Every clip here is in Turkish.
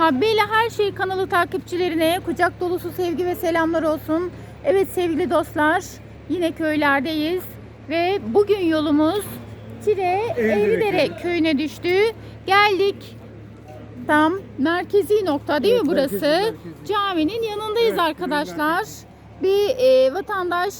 Habbeli Her Şey kanalı takipçilerine kucak dolusu sevgi ve selamlar olsun. Evet sevgili dostlar yine köylerdeyiz ve bugün yolumuz Çire Eğridere Eğridere köyü. köyüne düştü. Geldik tam merkezi nokta değil Evet, mi burası? merkezi, merkezi. Caminin yanındayız Evet, arkadaşlar. Bir e, vatandaş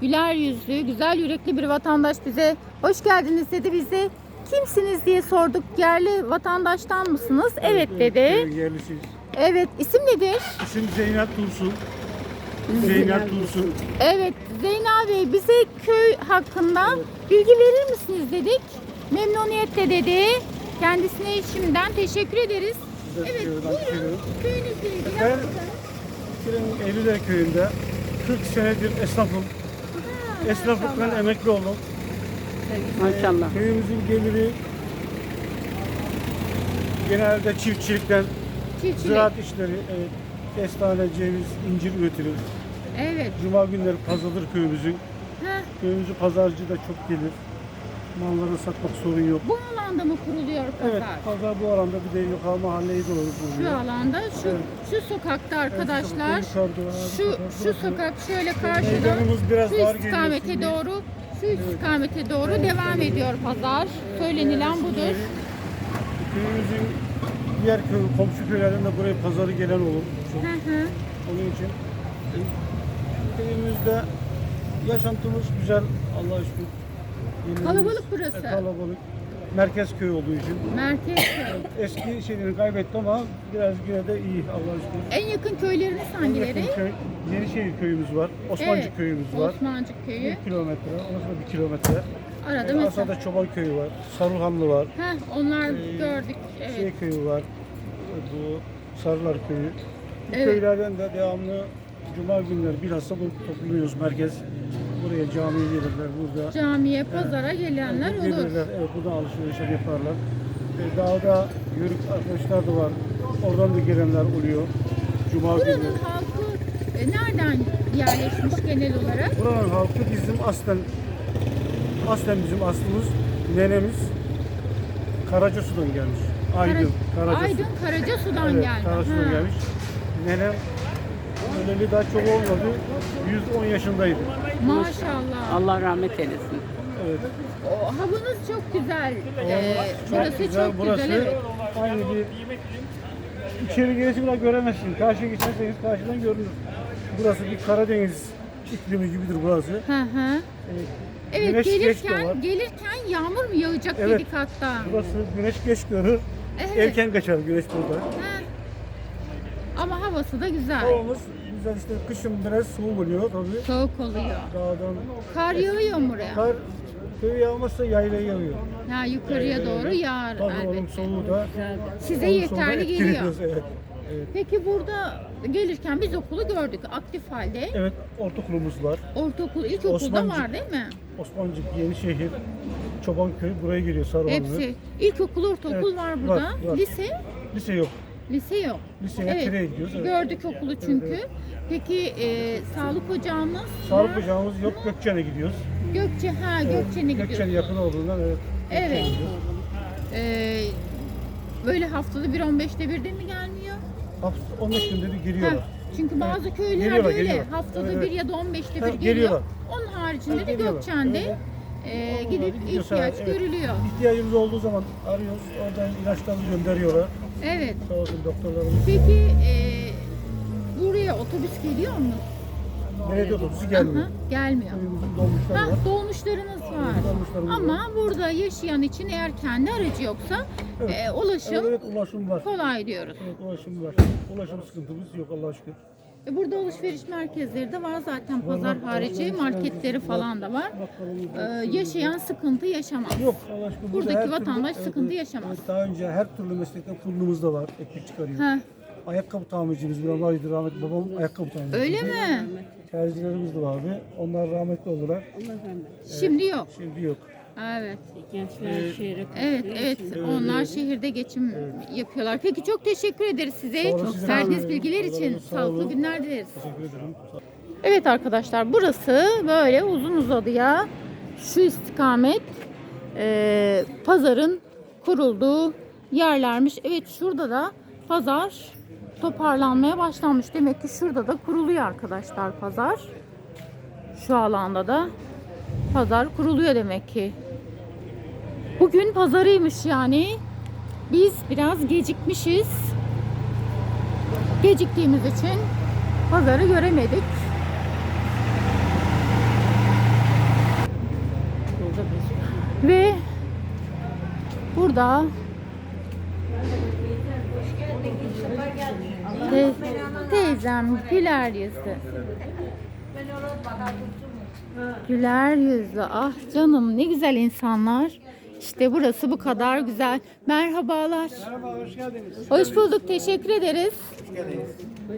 güler yüzlü, güzel yürekli bir vatandaş bize hoş geldiniz dedi. Biz de kimsiniz diye sorduk. Yerli vatandaştan mısınız? Evet dedi. yerlisiyiz. Evet. isim nedir? İsim Zeynep Tursun. Zeynep Tursun. Evet. Zeyna Bey bize köy hakkında bilgi verir misiniz dedik. Memnuniyetle dedi. Kendisine şimdiden teşekkür ederiz. Evet. Buyurun. çıkıyoruz. Köyünüzle ilgili Ben- anlatın. Kire'nin Eylüler köyünde 40 senedir esnafım. Ha, Esnaflıktan maşallah. emekli oldum. Maşallah. Köyümüzün geliri genelde çiftçilikten, Çiftçilik. ziraat işleri, evet, kestane, ceviz, incir üretilir. Evet. Cuma günleri pazardır köyümüzün. Heh, Köyümüzün pazarcı da çok gelir. Malları satmak sorun yok. bu alanda mı kuruluyor pazar? Evet, pazar bu alanda bir de yukarı mahalleyi doğru Şu buluyor. alanda şu Evet. şu sokakta arkadaşlar. Yukarıda, Şu şu sokak şöyle karşıda. Meydanımız biraz Şu istikamete doğru şu istikamete doğru devam ediyor pazar. Söylenilen budur. Köyümüzün diğer köy, komşu köylerden de buraya pazarı gelen olur. Çok. Hı hı. Onun için köyümüzde yaşantımız güzel Allah'a şükür. Kalabalık burası. E, kalabalık. Merkez köy olduğu için. Merkez köy. Eski şeyleri kaybetti ama biraz yine de iyi Allah'a şükür. En yakın köyleriniz En hangileri? yakın köy, Yenişehir köyümüz var. Osmancık Evet, köyümüz var. Osmancık köyü. Bir kilometre, orası da bir kilometre. Arada Ee, mesela. Aşağıda Çoban köyü var. Saruhanlı var. Heh, onlar Ee, gördük. Evet. Şey köyü var. Bu Sarılar köyü. Bu Evet. köylerden de devamlı Cuma günleri bilhassa toplanıyoruz merkez. Buraya camiye gelirler burada. Camiye, pazara gelenler olur. Gelirler, evet burada alışveriş yaparlar. Ve dağda yörük arkadaşlar da var. Oradan da gelenler oluyor. Cuma günü. Buranın halkı e, nereden yerleşmiş genel olarak? Buranın halkı bizim aslen aslen bizim aslımız nenemiz Karacasu'dan gelmiş. Aydın, Kara- Karacasu. Aydın Karacasu'dan evet, geldi. Karacasu'dan Ha. gelmiş. Nenem öleli daha çok olmadı. 110 yaşındaydı. Maşallah. Allah rahmet eylesin. Evet. O, havanız çok güzel. Ee, Çok burası güzel, çok burası güzel. Evet. Aynı bir içeri gelişi bile göremezsin. Karşıya geçerseniz karşıdan görünür. Burası bir Karadeniz iklimi gibidir burası. Hı hı. Evet. Evet Güneş var. gelirken gelirken yağmur mu yağacak Evet. dedik hatta. Burası güneş geç görür. Evet. Erken kaçar güneş burada. Ha. Ama havası da güzel. Havamız güzel işte kışın biraz soğuk oluyor tabii. Soğuk oluyor. Dağdan Kar yağıyor mu buraya? kar köy yağmazsa yayla yağıyor. Ha, yukarıya doğru yağar Tabii onun elbette. soğuğu da Size onun soğuğu da yeterli geliyor. Evet. Evet. Peki burada gelirken biz okulu gördük aktif halde. evet ortaokulumuz var. Ortaokul, ilkokulda Osmancık. var değil mi? Osmancık, Yenişehir, Çobanköy buraya geliyor Sarıhanlı. Hepsi. İlkokul, ortaokul Evet, var var, burada. var. Lise, Lise yok. Lise yok. Liseye Tire'ye gidiyoruz. Evet. Gördük okulu çünkü. evet. Peki e, sağlık ocağımız? Sağlık ocağımız yok. Gökçen'e gidiyoruz. Gökçe, ha Evet, Gökçen'e Gökçen gidiyoruz. yakın olduğundan evet. Evet. gidiyoruz. E, böyle haftada bir 15'te bir de mi gelmiyor? Hafta 15 günde bir Ha, geliyorlar. çünkü bazı köyler Geliyorlar, böyle geliyorlar. haftada Evet, bir evet. ya da 15'te Ha, bir geliyor. geliyorlar. Onun haricinde Ha, de. Gökçen'de Evet. E, gidip ihtiyaç evet. görülüyor. İhtiyacımız olduğu zaman arıyoruz. Oradan ilaçlarını gönderiyorlar. Evet. Sağ olsun doktorlarımız. Peki e, buraya otobüs geliyor mu? Belediye otobüsü gelmiyor. Aha, gelmiyor. Köyümüzün dolmuşları Ha, var. dolmuşlarınız var. dolmuşlarımız var. Ama burada yaşayan için eğer kendi aracı yoksa Evet. e, ulaşım evet ulaşım var. kolay diyoruz. Evet ulaşım var. Ulaşım sıkıntımız yok Allah'a şükür. E, burada alışveriş merkezleri de var zaten Var, pazar var. harici marketleri falan da var. E, var. yaşayan sıkıntı yaşamaz. Yok Buradaki vatandaş sıkıntı yaşamaz. daha önce her türlü meslekten fırınımız da var. Ekmek çıkarıyor. Ha, Ayakkabı tamircimiz bir Allah'ıydı rahmetli babam ayakkabı tamircisi. öyle mi? Terzilerimiz de vardı. Onlar rahmetli oldular. Allah rahmet Şimdi yok. Şimdi yok. Evet. Gençler şehre Evet, evet. Onlar şehirde geçim yapıyorlar. Peki çok teşekkür ederiz size. Çok verdiğiniz bilgiler için. Sağlıklı günler dileriz. Teşekkür ederim. Evet arkadaşlar burası böyle uzun uzadıya şu istikamet e, pazarın kurulduğu yerlermiş. Evet şurada da pazar toparlanmaya başlanmış. Demek ki şurada da kuruluyor arkadaşlar pazar. Şu alanda da pazar kuruluyor demek ki. Bugün pazarıymış yani. Biz biraz gecikmişiz. Geciktiğimiz için pazarı göremedik. Ve burada te- teyzem güler yüzlü. Güler yüzlü. Ah canım ne güzel insanlar. İşte burası bu kadar güzel. Merhabalar. Merhaba, hoş geldiniz. Hoş bulduk. Teşekkür ederiz.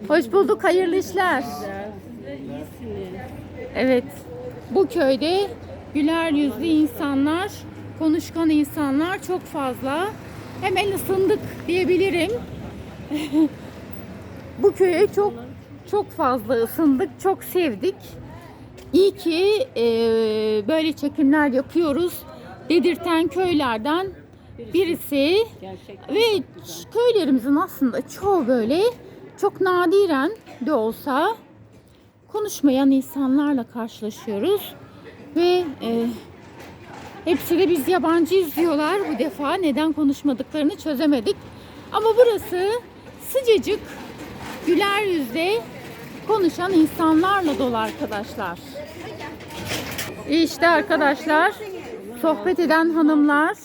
Hoş bulduk. Hayırlı işler. Evet. Bu köyde güler yüzlü insanlar, konuşkan insanlar çok fazla. Hemen ısındık diyebilirim. Bu köye çok çok fazla ısındık, çok sevdik. İyi ki e, böyle çekimler yapıyoruz. Dedirten köylerden birisi ve köylerimizin aslında çoğu böyle çok nadiren de olsa konuşmayan insanlarla karşılaşıyoruz. Ve e, hepsi de biz yabancıyız diyorlar bu defa. Neden konuşmadıklarını çözemedik. Ama burası sıcacık, güler yüzle konuşan insanlarla dolu arkadaşlar. İşte arkadaşlar sohbet eden hanımlar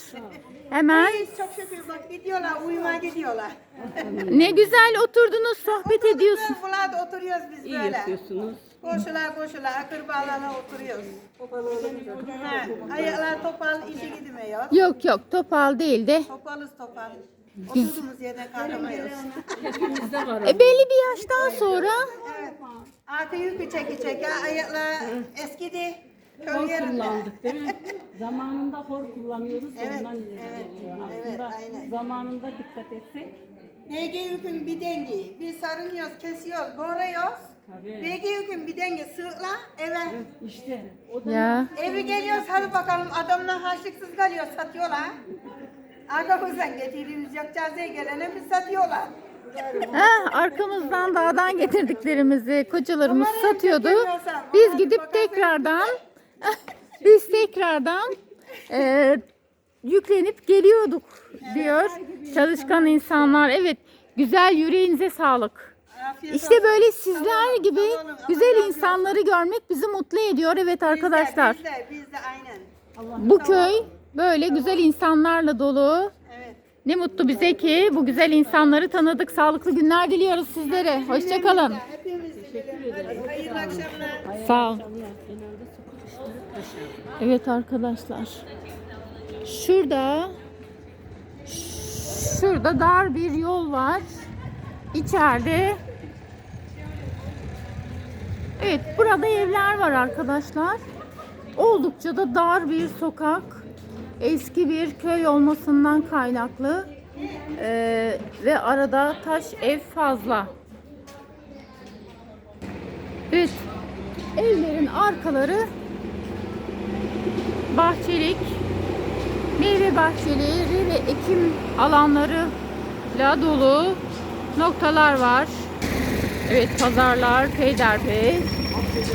hemen Çok şükür bak gidiyorlar, uyumaya gidiyorlar. ne güzel oturdunuz sohbet ediyorsun. Bunlar oturuyoruz biz İyi böyle. yapıyorsunuz. Koşular koşular, akrabalarla oturuyoruz. Ha, ayaklar topal, işe gitmiyor. Yok yok topal değil de Topalız topal. Oturduğumuz yerden kalkamıyoruz. E, belli bir yaştan sonra Evet. Arka yükü çeki çeki, ayaklar eskidi. Hor kullandık değil mi? Zamanında hor kullanıyoruz. Evet, ondan evet, Aslında evet, aynen. zamanında dikkat etsek. BG yükün bir dengi. Biz sarınıyoruz, kesiyoruz, boruyoruz. Tabii. BG yükün bir denge sığla eve. İşte o da ya Evi geliyoruz hadi bakalım adamlar harçlıksız kalıyor satıyorlar. Arkamızdan getirdiğimiz cazeye gelene biz satıyorlar. Heh, arkamızdan dağdan getirdiklerimizi kocalarımız satıyordu. Biz gidip tekrardan biz tekrardan e, yüklenip geliyorduk diyor çalışkan insanlar. Evet güzel yüreğinize sağlık. İşte böyle sizler gibi güzel insanları görmek bizi mutlu ediyor. Evet Biz de, arkadaşlar. Biz de, biz de aynen. Bu köy böyle güzel insanlarla dolu. Evet. Ne mutlu bize ki bu güzel insanları tanıdık. Sağlıklı günler diliyoruz sizlere. Hoşçakalın. Hepimiz de böyle. Hadi, hayırlı akşamlar. Sağ ol. Evet arkadaşlar. Şurada şurada dar bir yol var. İçeride Evet, burada evler var arkadaşlar. Oldukça da dar bir sokak. Eski bir köy olmasından kaynaklı. Ee, ve arada taş ev fazla. Evet. Evlerin arkaları bahçelik, meyve bahçeleri ve ekim alanlarıyla dolu noktalar var. Evet pazarlar peyderpey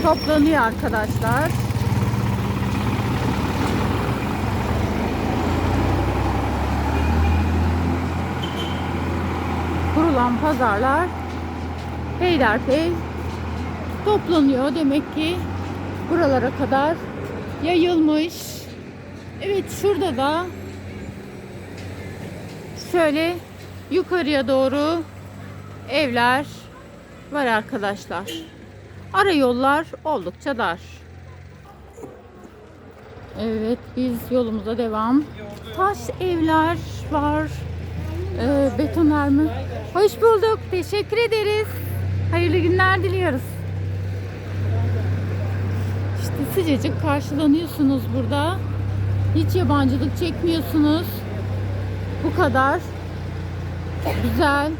toplanıyor arkadaşlar. Kurulan pazarlar peyderpey toplanıyor demek ki buralara kadar yayılmış. Evet şurada da şöyle yukarıya doğru evler var arkadaşlar. Ara yollar oldukça dar. Evet biz yolumuza devam. Taş evler var. Ee, betoner mi? Hoş bulduk. Teşekkür ederiz. Hayırlı günler diliyoruz. İşte sıcacık karşılanıyorsunuz burada. Hiç yabancılık çekmiyorsunuz. Bu kadar. Güzel.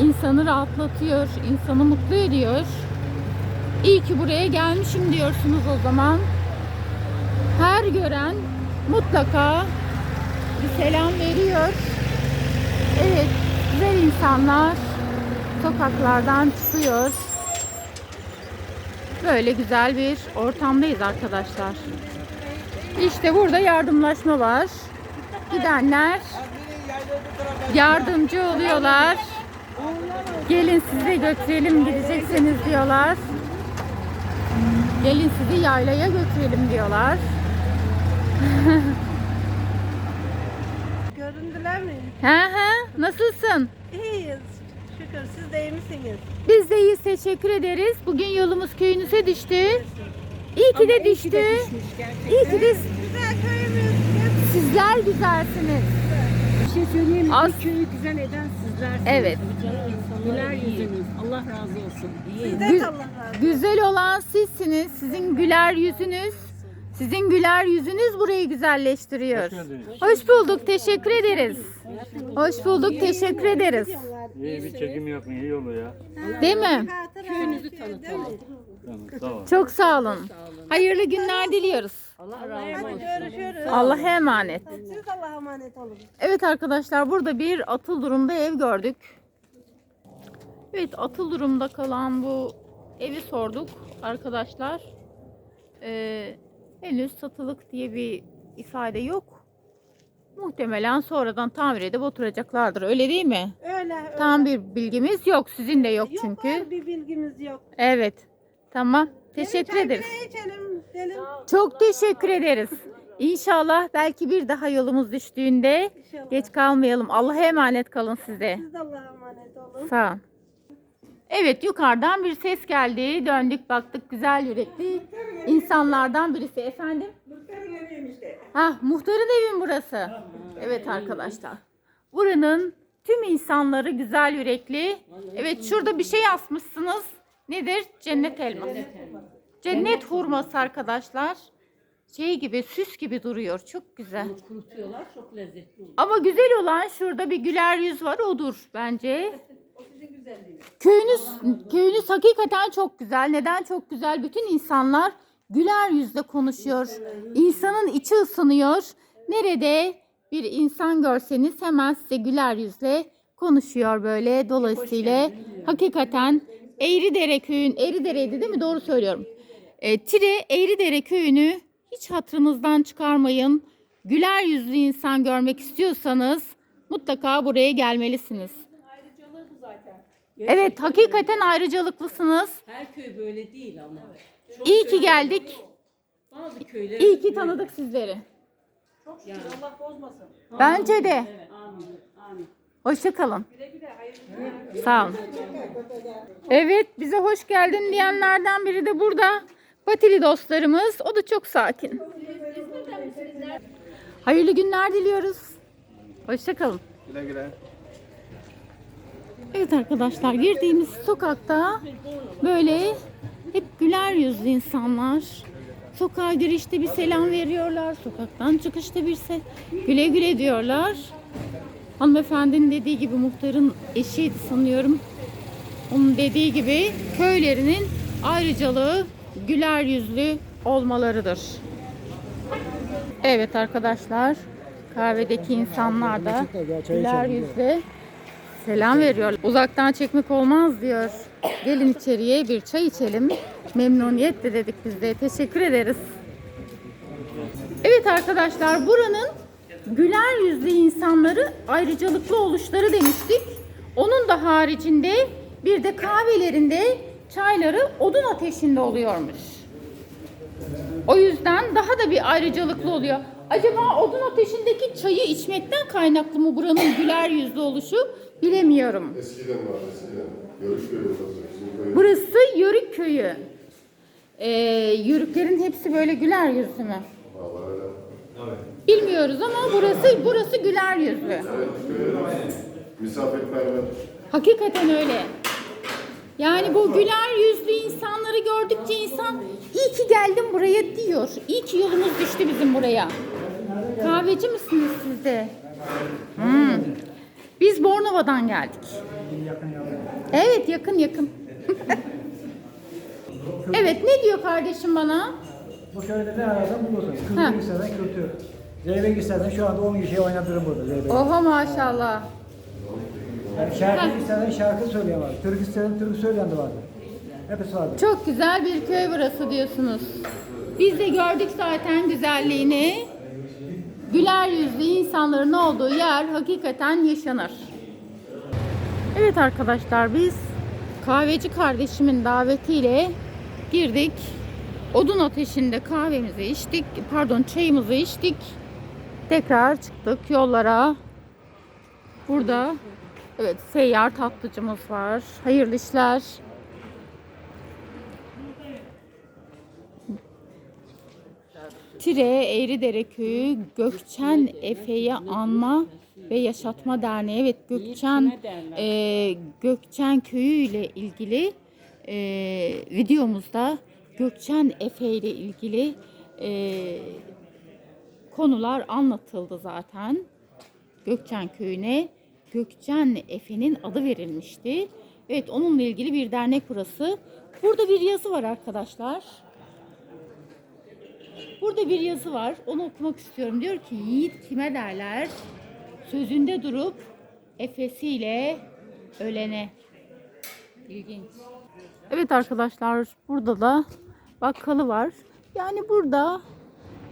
İnsanı rahatlatıyor, insanı mutlu ediyor. İyi ki buraya gelmişim diyorsunuz o zaman. Her gören mutlaka bir selam veriyor. Evet, güzel insanlar sokaklardan çıkıyor. Böyle güzel bir ortamdayız arkadaşlar. İşte burada yardımlaşma var. Gidenler yardımcı oluyorlar. Gelin size götürelim gidecekseniz diyorlar. Gelin sizi yaylaya götürelim diyorlar. Göründüler mi? He he, nasılsın? İyiyiz. Şükür siz de iyi misiniz? Biz de teşekkür ederiz. Bugün yolumuz köyünüze düştü. İyi ki de düştü. İyi ki de Güzel köyümüz. sizler güzelsiniz. Bir şey söyleyeyim mi? Az- Bir köyü güzel eden sizlersiniz. Evet. Güler yüzünüz. Allah razı olsun. Sizden Gü- de Allah razı olsun. güzel olan sizsiniz. Sizin güler yüzünüz. Sizin güler yüzünüz burayı güzelleştiriyor. Hoş. Hoş bulduk, teşekkür ederiz. Hoş bulduk, teşekkür ederiz. İyi bir çekim yapın iyi olur ya. Değil mi? Köyünüzü tanıtalım. Tamam sağ ol. Çok sağ olun. Hayırlı günler diliyoruz. Allah'a emanet. Siz Allah'a emanet olun. Evet arkadaşlar burada bir atıl durumda ev gördük. Evet atıl durumda kalan bu evi sorduk arkadaşlar. Ee, henüz satılık diye bir ifade yok. Muhtemelen sonradan tamir edip oturacaklardır. Öyle değil mi? Öyle. öyle. Tam bir bilgimiz yok. Sizin de yok Yok çünkü. var, bir bilgimiz yok. Evet. Tamam. Teşekkür Gelin ederiz. içelim. Gelin. Çok teşekkür ederiz. İnşallah belki bir daha yolumuz düştüğünde İnşallah. geç kalmayalım. Allah'a emanet kalın size. Siz de Allah'a emanet olun. Sağ ol. Evet yukarıdan bir ses geldi. Döndük baktık güzel yürekli insanlardan birisi. Efendim? Ha muhtarın evi mi burası? Evet arkadaşlar. Buranın tüm insanları güzel yürekli. Evet şurada bir şey asmışsınız. Nedir? Cennet elması. Cennet hurması arkadaşlar. Şey gibi süs gibi duruyor. Çok güzel. Kurutuyorlar. Çok lezzetli. Ama güzel olan şurada bir güler yüz var odur bence. Köyünüz köyünüz hakikaten çok güzel. Neden çok güzel? Bütün insanlar güler yüzle konuşuyor. İnsanın içi ısınıyor. Nerede bir insan görseniz hemen size güler yüzle konuşuyor böyle. Dolayısıyla hakikaten Eğridere köyün Eğridere'ydi değil mi? Doğru söylüyorum. E, Tire Eğridere köyünü hiç hatırınızdan çıkarmayın. Güler yüzlü insan görmek istiyorsanız mutlaka buraya gelmelisiniz. Evet, hakikaten ayrıcalıklısınız. Her köy böyle değil ama. Çok İyi ki geldik. bazı köyler. İyi ki tanıdık sizleri. Bence de. Amin. Amin. Hoşça kalın. Sağ olun. Evet, bize hoş geldin diyenlerden biri de burada. Patili dostlarımız. O da çok sakin. Hayırlı günler diliyoruz. Hoşça kalın. Güle güle. Evet arkadaşlar girdiğimiz sokakta böyle hep güler yüzlü insanlar. Sokağa girişte bir selam veriyorlar. Sokaktan çıkışta bir se güle güle diyorlar. Hanımefendinin dediği gibi muhtarın eşiydi sanıyorum. Onun dediği gibi köylerinin ayrıcalığı güler yüzlü olmalarıdır. Evet arkadaşlar kahvedeki insanlar da güler yüzlü Selam veriyor. Uzaktan çekmek olmaz diyor. Gelin içeriye bir çay içelim. Memnuniyetle dedik biz de. Teşekkür ederiz. Evet arkadaşlar buranın güler yüzlü insanları ayrıcalıklı oluşları demiştik. Onun da haricinde bir de kahvelerinde çayları odun ateşinde oluyormuş. O yüzden daha da bir ayrıcalıklı oluyor. Acaba odun ateşindeki çayı içmekten kaynaklı mı buranın güler yüzlü oluşu bilemiyorum. Eskiden var eskiden. Bizim köyün. Burası Yörük köyü. Ee, yörüklerin hepsi böyle güler yüzlü mü? Bilmiyoruz ama burası burası güler yüzlü. Misafirperver. Hakikaten öyle. Yani bu güler yüzlü insanları gördükçe insan iyi ki geldim buraya diyor. İyi ki yolumuz düştü bizim buraya. Kahveci misiniz siz de? Hmm. Biz Bornova'dan geldik. Evet yakın yakın. evet ne diyor kardeşim bana? Bu köyde ne ararsan bulursun. Ha. İstersen kötü. Zeybek istersen şu anda 10 kişiyi oynatırım burada Zeybek. Oha maşallah. Yani şarkı isteyen şarkı söyleyen var. Türk isteyen türkü söyleyen de vardı. Hepsi vardı. Çok güzel bir köy burası diyorsunuz. Biz de gördük zaten güzelliğini. Güler yüzlü insanların olduğu yer hakikaten yaşanır. Evet arkadaşlar biz kahveci kardeşimin davetiyle girdik. Odun ateşinde kahvemizi içtik. Pardon çayımızı içtik. Tekrar çıktık yollara. Burada evet seyyar tatlıcımız var. Hayırlı işler. Tire Eğridere Köyü Gökçen Efe'yi anma ve yaşatma derneği. Evet Gökçen e, Gökçen Köyü ile ilgili e, videomuzda Gökçen Efe ile ilgili e, konular anlatıldı zaten. Gökçen Köyü'ne Gökçen Efe'nin adı verilmişti. Evet onunla ilgili bir dernek burası. Burada bir yazı var arkadaşlar. Burada bir yazı var. Onu okumak istiyorum. Diyor ki yiğit kime derler? Sözünde durup efesiyle ölene. İlginç. Evet arkadaşlar burada da bakkalı var. Yani burada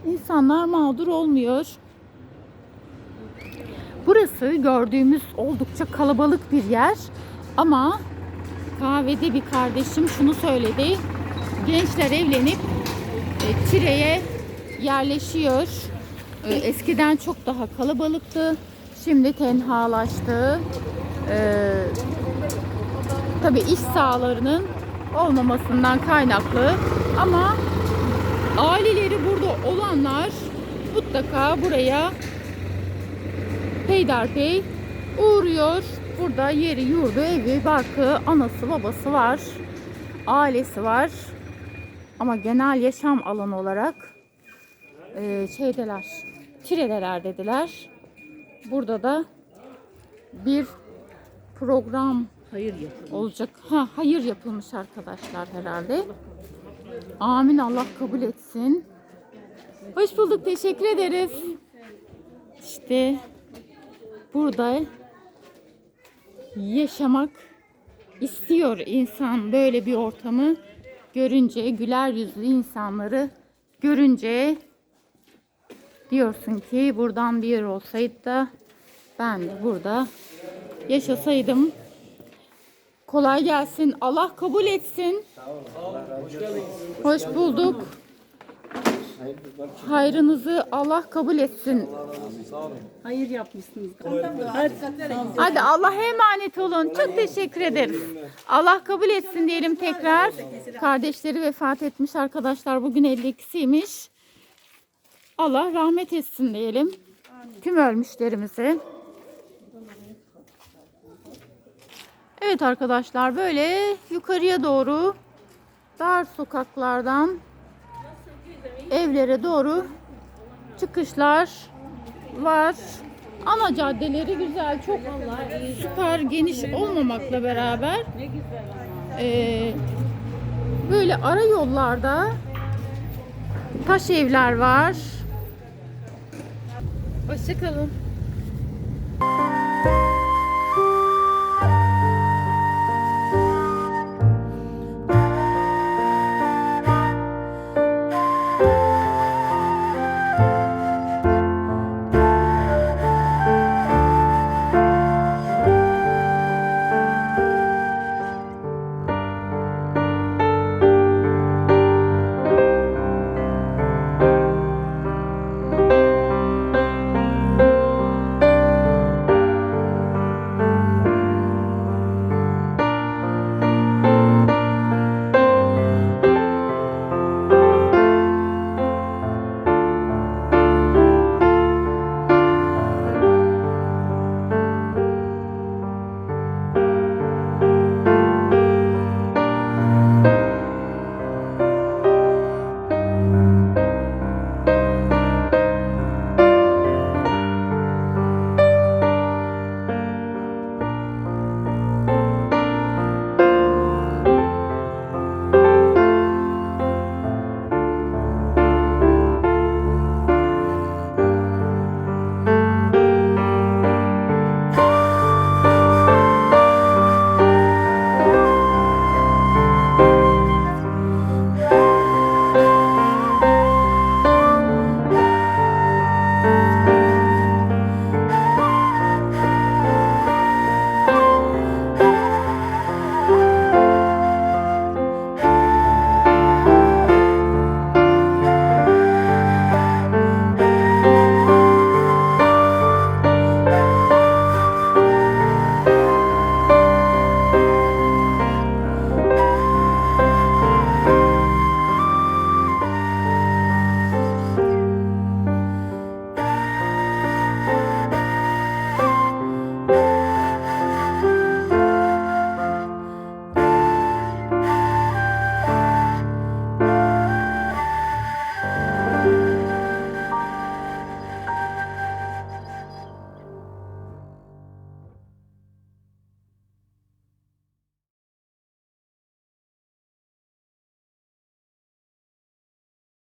insanlar mağdur olmuyor. Burası gördüğümüz oldukça kalabalık bir yer ama kahvede bir kardeşim şunu söyledi. Gençler evlenip e, Tire'ye yerleşiyor. E, eskiden çok daha kalabalıktı. Şimdi tenhalaştı. E, tabii iş sahalarının olmamasından kaynaklı ama aileleri burada olanlar mutlaka buraya peyderpey uğruyor. Burada yeri, yurdu, evi, barkı, anası, babası var. Ailesi var. Ama genel yaşam alanı olarak eee şeydeler, Tire'deler dediler. Burada da bir program Hayır yapın. olacak. Ha, hayır yapılmış arkadaşlar herhalde. Amin Allah kabul etsin. Hoş bulduk. Teşekkür ederiz. İşte burada yaşamak istiyor insan böyle bir ortamı görünce, güler yüzlü insanları görünce diyorsun ki buradan bir yer olsaydı da ben de burada yaşasaydım. Kolay gelsin. Allah kabul etsin. Hoş bulduk. Hayrınızı Allah kabul etsin. Hayır yapmışsınız. Hadi Allah'a emanet olun. Çok teşekkür ederiz. Allah kabul etsin diyelim tekrar. Kardeşleri vefat etmiş arkadaşlar. Bugün 52'siymiş. Allah rahmet etsin diyelim. Tüm ölmüşlerimizi. Evet arkadaşlar böyle yukarıya doğru dar sokaklardan evlere doğru çıkışlar var. Ana caddeleri güzel, çok süper geniş olmamakla beraber eee, böyle ara yollarda taş evler var. Hoşçakalın.